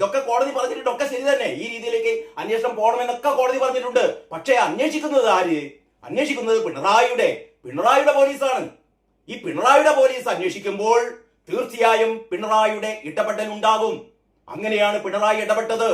ഇതൊക്കെ കോടതി പറഞ്ഞിട്ടുണ്ട് ഒക്കെ ശരി തന്നെ. ഈ രീതിയിലേക്ക് അന്വേഷണം പോകണമെന്നൊക്കെ കോടതി പറഞ്ഞിട്ടുണ്ട്. പക്ഷേ അന്വേഷിക്കുന്നത് ആര്? അന്വേഷിക്കുന്നത് പിണറായിയുടെ പിണറായിയുടെ പോലീസാണ്. ഈ പിണറായിയുടെ പോലീസ് അന്വേഷിക്കുമ്പോൾ തീർച്ചയായും പിണറായിയുടെ ഇടപെടൽ ഉണ്ടാകും. അങ്ങനെയാണ് പിണറായി ഇടപെട്ടത്.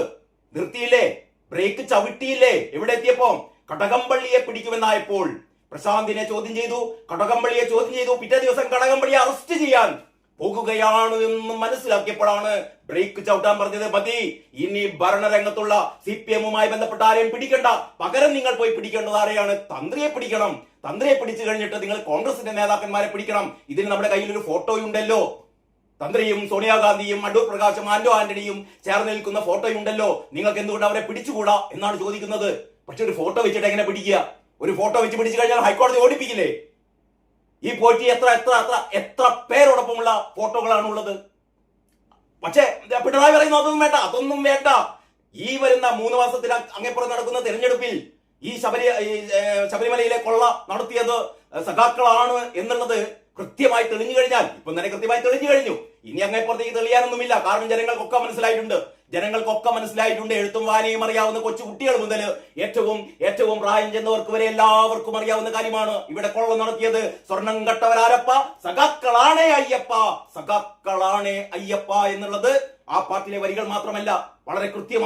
നിർത്തിയില്ലേ? ബ്രേക്ക് ചവിട്ടിയില്ലേ? എവിടെ എത്തിയപ്പോ? കടകംപള്ളിയെ പിടിക്കുമെന്നായപ്പോൾ പ്രശാന്തിനെ ചോദ്യം ചെയ്തു. കടകംപള്ളിയെ ചോദ്യം ചെയ്തു. പിറ്റേ ദിവസം കടകംപള്ളിയെ അറസ്റ്റ് ചെയ്യാൻ പോകുകയാണ് എന്ന് മനസ്സിലാക്കിയപ്പോഴാണ് ബ്രേക്ക് ചവിട്ടാൻ പറഞ്ഞത്. മതി ഇനി ഭരണരംഗത്തുള്ള സി പി എമ്മുമായി ബന്ധപ്പെട്ട ആരെയും പിടിക്കണ്ട. പകരം നിങ്ങൾ പോയി പിടിക്കേണ്ടത് ആരെയാണ്? തന്ത്രിയെ പിടിക്കണം. തന്ത്രിയെ പിടിച്ചു കഴിഞ്ഞിട്ട് നിങ്ങൾ കോൺഗ്രസിന്റെ നേതാക്കന്മാരെ പിടിക്കണം. ഇതിന് നമ്മുടെ കയ്യിൽ ഒരു ഫോട്ടോയുണ്ടല്ലോ. തന്ത്രിയും സോണിയാഗാന്ധിയും അടൂർ പ്രകാശും ആന്റോ ആന്റണിയും ചേർന്ന് നിൽക്കുന്ന ഫോട്ടോയുണ്ടല്ലോ. നിങ്ങൾക്ക് എന്തുകൊണ്ട് അവരെ പിടിച്ചുകൂടാ എന്നാണ് ചോദിക്കുന്നത്. പക്ഷെ ഒരു ഫോട്ടോ വെച്ചിട്ട് എങ്ങനെ പിടിക്കുക? ഒരു ഫോട്ടോ വെച്ച് പിടിച്ചു കഴിഞ്ഞാൽ ഹൈക്കോടതി ഓടിപ്പിക്കില്ലേ? ഈ പോറ്റി എത്ര എത്ര എത്ര എത്ര പേരോടൊപ്പമുള്ള ഫോട്ടോകളാണ് ഉള്ളത്? പക്ഷേ പിണറായി പറയുന്നു അതൊന്നും വേണ്ട അതൊന്നും വേണ്ട. ഈ വരുന്ന മൂന്ന് മാസത്തിൽ അങ്ങേപ്പുറം നടക്കുന്ന തെരഞ്ഞെടുപ്പിൽ ഈ ശബരി ശബരിമലയിലെ കൊള്ള നടത്തിയത് സഖാക്കളാണ് എന്നുള്ളത് കൃത്യമായി തെളിഞ്ഞു കഴിഞ്ഞാൽ ഇപ്പൊ തന്നെ കൃത്യമായി തെളിഞ്ഞു കഴിഞ്ഞു. ഇനി അങ്ങേപ്പുറത്തേക്ക് തെളിയാനൊന്നുമില്ല. കാരണം ജനങ്ങൾക്കൊക്കെ മനസ്സിലായിട്ടുണ്ട്. ജനങ്ങൾക്കൊക്കെ മനസ്സിലായിട്ടുണ്ട് എഴുത്തും വായനയും അറിയാവുന്ന കൊച്ചു കുട്ടികൾ മുതൽ ഏറ്റവും ഏറ്റവും പ്രായം ചെന്നവർക്ക് വരെ എല്ലാവർക്കും അറിയാവുന്ന കാര്യമാണ്. ഇവിടെ കൊള്ള നടത്തിയത് സ്വർണം കട്ടവരാരപ്പ സഖാക്കളാണേ അയ്യപ്പ സഖാക്കളാണേ അയ്യപ്പ എന്നുള്ളത് ആ പാട്ടിലെ വരികൾ മാത്രമല്ല വളരെ കൃത്യമായി